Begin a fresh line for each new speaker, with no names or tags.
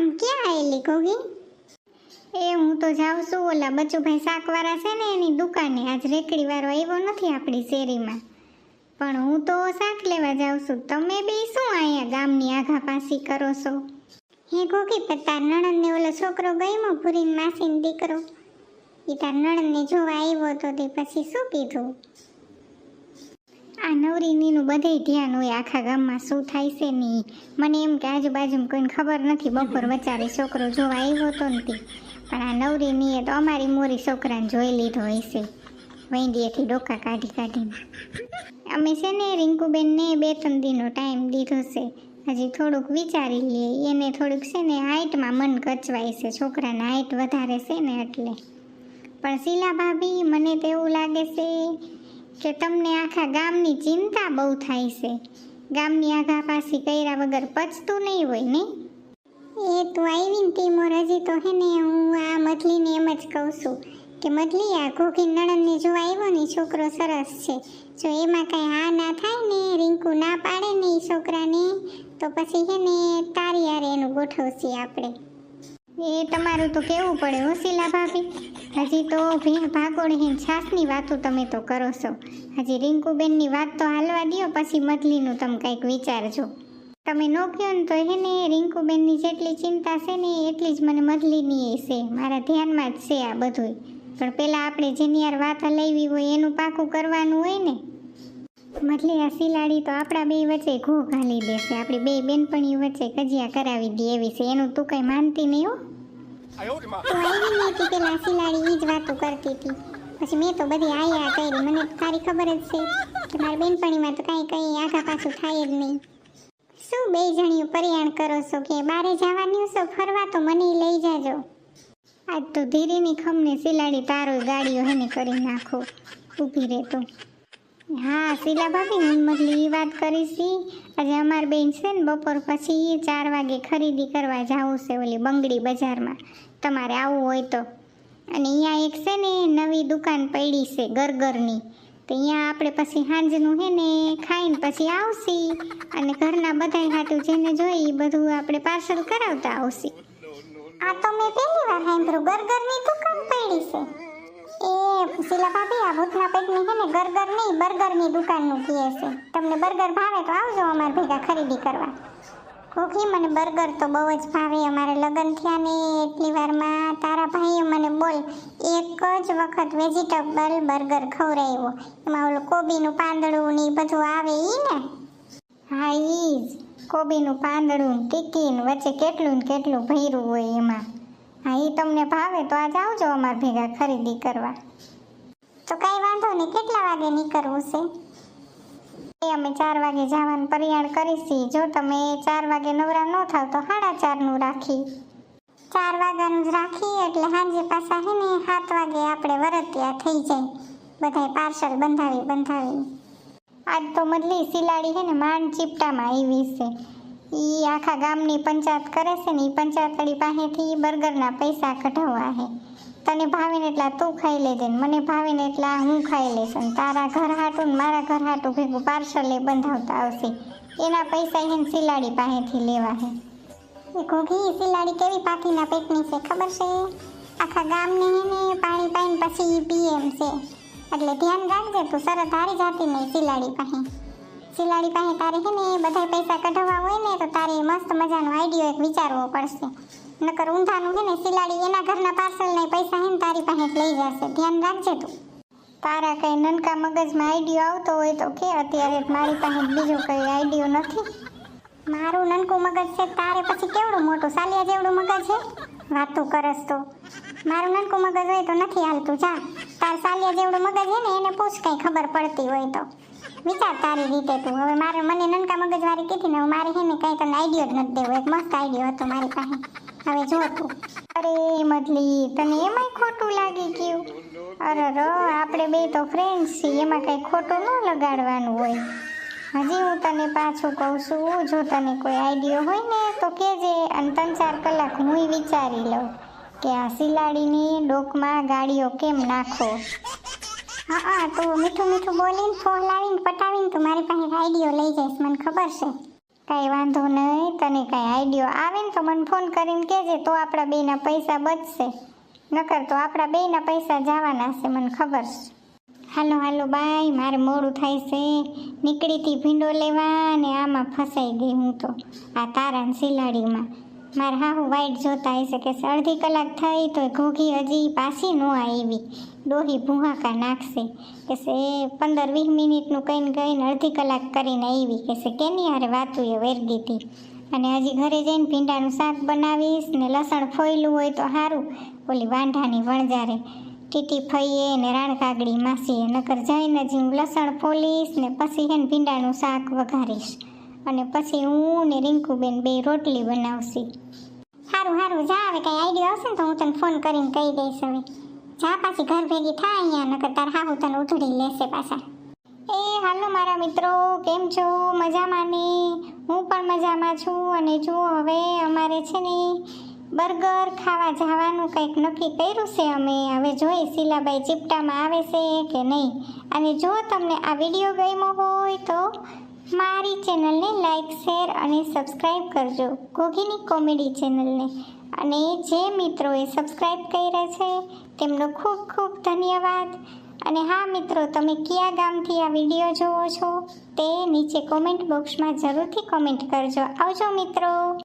આમ ક્યાં આવેલી ગોગી એ હું તો જાઉં છું, ઓલા બચુભાઈ શાકવાળા છે ને એની દુકાને. આજ રેકડી વાળો આવ્યો નથી આપણી શેરીમાં. પણ હું તો શાક લેવા જાઉં છું. તમે બે શું અહીંયા ગામની આઘા પાસી કરો છો? હે ગોગી પણ તાર નણંદને ઓલો છોકરો ગયો ભૂરીને માસીનો દીકરો? એ તાર નણંદને જોવા આવ્યો તો તે પછી શું કીધું? આ નવરીનીનું બધે ધ્યાન હોય આખા ગામમાં શું થાય છે નહીં મને એમ કે આજુબાજુમાં કોઈને ખબર નથી, બપોર વચારે છોકરો જોવા આવ્યો હતો નથી પણ આ નવરીનીએ તો અમારી મોરી છોકરાને જોઈ લીધો હશે. વૈંડીએથી ડોકા કાઢી કાઢીને. અમે છે ને રિંકુબેનને બે ત્રણ દિનનો ટાઈમ દીધો છે. હજી થોડુંક વિચારી લઈએ, એને થોડુંક છે ને હાઇટમાં મન કચવાય છે, છોકરાને હાઇટ વધારે છે ને એટલે. પણ શીલા ભાભી મને તો એવું લાગે છે કે તમને આખા ગામની ચિંતા બહુ થાય છે. ગામની આઘા પાસી કર્યા વગર પચતું નહીં હોય ને? એ તું આવી ને તીમોર હજી તો હે ને હું આ મધલીને એમ જ કહું છું કે મધલી, આ ઘોઘી નણંદને જો આવ્યો ને છોકરો સરસ છે. જો એમાં કાંઈ હા ના થાય ને, રિંકુ ના પાડે ને એ છોકરાને, તો પછી હે ને તારી હારે એનું ગોઠવશે આપણે. એ તમારું તો કેવું પડે હો શીલા ભાભી? હજી તો ભીણ ભાગોળહીન છાસની વાતો તમે તો કરો છો. હજી રિંકુબેનની વાત તો હાલવા દો પછી મથલીનું તમે કંઈક વિચારજો. તમે નો કહો ને તો એને રિંકુબેનની જેટલી ચિંતા છે ને એટલી જ મને મથલીની છે. મારા ધ્યાનમાં જ છે આ બધું પણ પહેલાં આપણે જેની યાર વાત હલાવી હોય એનું પાકું કરવાનું હોય ને? મથલી આ શિલાડી તો આપણા બે વચ્ચે ઘો ઘાલી દેશે. આપણી બે બેનપણી વચ્ચે કજિયા કરાવી દે એવી છે. એનું તું કંઈ માનતી નહીં હો? આવી નહીં હતી પેલા સિલાડી એ જ વાતો કરતી હતી. પછી મેં તો બધી આયા કરી. મને તારી ખબર જ છે કે મારી બેનપણીમાં તો કાંઈ કંઈ આઘા પાછું થાય જ નહીં. શું બે જણીઓ પરિયાણ કરો છો કે બારે જવાની છો ફરવા તો મને લઈ જાજો. આજ તો ધીરેની ખમને સિલાડી તારો ગાડીઓ હેને કરી નાખો. ઊભી રહેતો. હા શીલા ભાભી હું મતલી એ વાત કરીશ. આજે અમાર બેન છે ને, બપોર પછી ચાર વાગે ખરીદી કરવા જવું છે ઓલી બંગડી બજારમાં. તમારે આવવું હોય તો. અને અહીંયા એક છે ને નવી દુકાન પડી છે ગરગરની તો અહીંયા આપણે પછી સાંજનું છે ને, ખાઈને પછી આવશી. અને ઘરના બધાય હાટું જેને જોઈ એ બધું આપણે પાર્સલ કરાવતા આવશી. આ તો મેં પહેલી વાર સાંભળ્યું ગરગરની દુકાન પડી છે. એ શીલા ભાભી, આ ભૂતના પેટની છે ને ગરગર નહીં, બર્ગરની દુકાનનું કહે છે. તમને બર્ગર ભાવે તો આવજો અમારે ભેગા ખરીદી કરવા. કોકી મને બર્ગર તો બહુ જ ભાવે. અમારે લગ્ન થયા ને એટલી વારમાં તારા ભાઈએ મને બોલ, એક જ વખત વેજીટેબલ બર્ગર ખવડાવ્યો. એમાં ઓલું કોબીનું પાંદડું ને એ બધું આવે એ ને? હા, ઈ જ. કોબીનું પાંદડું ટીકીન વચ્ચે કેટલું ને કેટલું ભર્યું હોય એમાં. હા એ તમને ભાવે તો આજ આવજો અમાર ભેગા ખરીદી કરવા. તો કાંઈ વાંધો નહીં, કેટલા વાગે નીકળવું છે? એ અમે ચાર વાગે જવાનું પરિયાણ કરીશી જો તમે ચાર વાગે નવરા ન થાવ તો સાડા ચારનું રાખી. ચાર વાગ્યાનું જ રાખી, એટલે સાંજે પાછા હે ને સાત વાગે આપણે વરત્યા થઈ જાય. બધાય પાર્સલ બંધાવી બંધાવી આજ તો મદલી સિલાડી હે ને માંડ ચીપટામાં આવી છે. ઈ આખા ગામની પંચાયત કરે છે ને એ પંચાયતવાળી પાસેથી બર્ગરના પૈસા કઢાવવા હે. તને ભાવીને એટલા તું ખાઈ લેજે ને મને ભાવીને એટલા હું ખાઈ લઈશ અને તારા ઘર હાટું ને મારા ઘર હાટું ભેગું પાર્સલ એ બંધાવતા આવશે. એના પૈસા એને સિલાડી પાસેથી લેવા હે. એ ઘોઘી સિલાડી કેવી પાકીના પેટની છે ખબર છે? આખા ગામને હે ને પાણી પાઈને પછી એ પીએમ છે. એટલે ધ્યાન રાખજે તું સરસ હારી જાતી નહીં સિલાડી પાસે. સિલાડી પાસે તારે છે ને એ બધા પૈસા કઢાવવા હોય ને તો તારે મસ્ત મજાનો આઈડિયો એક વિચારવો પડશે. નકર ઊંધાનું છે ને શિલાડી એના ઘરના પાર્સલ ને પૈસા હે ને તારી પાસે લઈ જશે. ધ્યાન રાખજે તું. તારા કઈ નનકા મગજમાં આઈડિયો આવતો હોય તો કે અત્યારે મારી પાસે બીજો કઈ આઈડિયો નથી. મારું નનકું મગજ છે તારે પછી કેવડું મોટું? સાલિયા જેવડું મગજ છે? વાતું કરસ તો. મારું નનકું મગજ હોય તો નથી હાલતું. જા. તાર સાલિયા જેવડું મગજ છે ને એને પૂછ કઈ ખબર પડતી હોય તો. વિચાર તારી રીતે તું. હવે મારે મને નનકા મગજ વાળી કીધી ને મારે હે ને કઈ તને આઈડિયો જ નથી દેવો. એક મસ્ત આઈડિયો હતો મારી પાસે. હવે જો તું. અરે મતલી તને એમાંય ખોટું લાગી ગયું અરે રો, આપણે બે તો ફ્રેન્ડ્સ છીએ, એમાં કઈ ખોટું ન લગાડવાનું હોય. હજી હું તને પાછું કહું છું, જો તને કોઈ આઈડિયો હોય ને, તો કહેજે અને ત્રણ ચાર કલાક હું વિચારી લઉં કે આ સિલાડીની ડોકમાં ગાડીઓ કેમ નાખો? હા હા, તું મીઠું મીઠું બોલીને ફોન લાવીને પટાવીને તું મારી પાસે આઈડિયો લઈ જઈશ, મને ખબર છે. કાંઈ વાંધો નહીં, તને કાંઈ આઈડિયો આવે ને તો મને ફોન કરીને કહેજે, તો આપણા બેના પૈસા બચશે. નકર તો આપણા બેના પૈસા જવાના છે, મને ખબર છે. હાલો હાલો, બાય, મારે મોડું થાય છે. નીકળીતી ભીંડો લેવા ને આમાં ફસાઈ ગઈ હું તો. આ તારા ને સિલાડીમાં મારે હાહુ વાઈટ જોતા હશે કે અડધી કલાક થઈ તો ઘોઘી હજી પાછી ન આવી. ડોહી ભૂહાકા નાખશે. કે છે પંદર વીસ મિનિટનું કહીને કહીને અડધી કલાક કરીને આવી. કે છે, કેની હારે વાતું એ વેરગી અને હજી ઘરે જઈને ભીંડાનું શાક બનાવીશ ને લસણ ફોયલું હોય તો સારું ઓલી વાંઢાની વણજારે ટીટી ફઈએ ને રાણકાગડી માસીએ. નકર જઈને જ હું લસણ ફોલીશ ને પછી હેને ભીંડાનું શાક વઘારીશ. અને પછી હું ને રિંકુબેન બે રોટલી બનાવશી. સારું સારું જા હવે, કઈ આઈડિયા આવશે ને તો હું તને ફોન કરીને કહી દઈશ હવે. જા પાછી ઘર ભેગી થાય અહીંયા, નકર તાર હાહુ તને ઉધડી લેશે પાછા. એ, હાલો મારા મિત્રો, કેમ છો? મજામાં ને? હું પણ મજામાં છું અને જુઓ હવે અમારે છે ને બર્ગર ખાવા જવાનું કંઈક નક્કી કર્યું છે અમે. હવે જોઈએ શીલાબાઈ ચીપટામાં આવે છે કે નહીં. અને જો તમને આ વીડિયો ગમ્યો હોય તો મારી ચેનલને લાઇક શેર અને સબસ્ક્રાઈબ કરજો. ગોગીની કોમેડી ચેનલને. અને જે મિત્રોએ સબસ્ક્રાઈબ કર્યા છે, તેમનો ખૂબ ખૂબ ધન્યવાદ. અને હા, મિત્રો, તમે કયા ગામથી આ વીડિયો જોવો છો, તે નીચે કોમેન્ટ બોક્સમાં જરૂરથી કોમેન્ટ કરજો. આવજો, મિત્રો.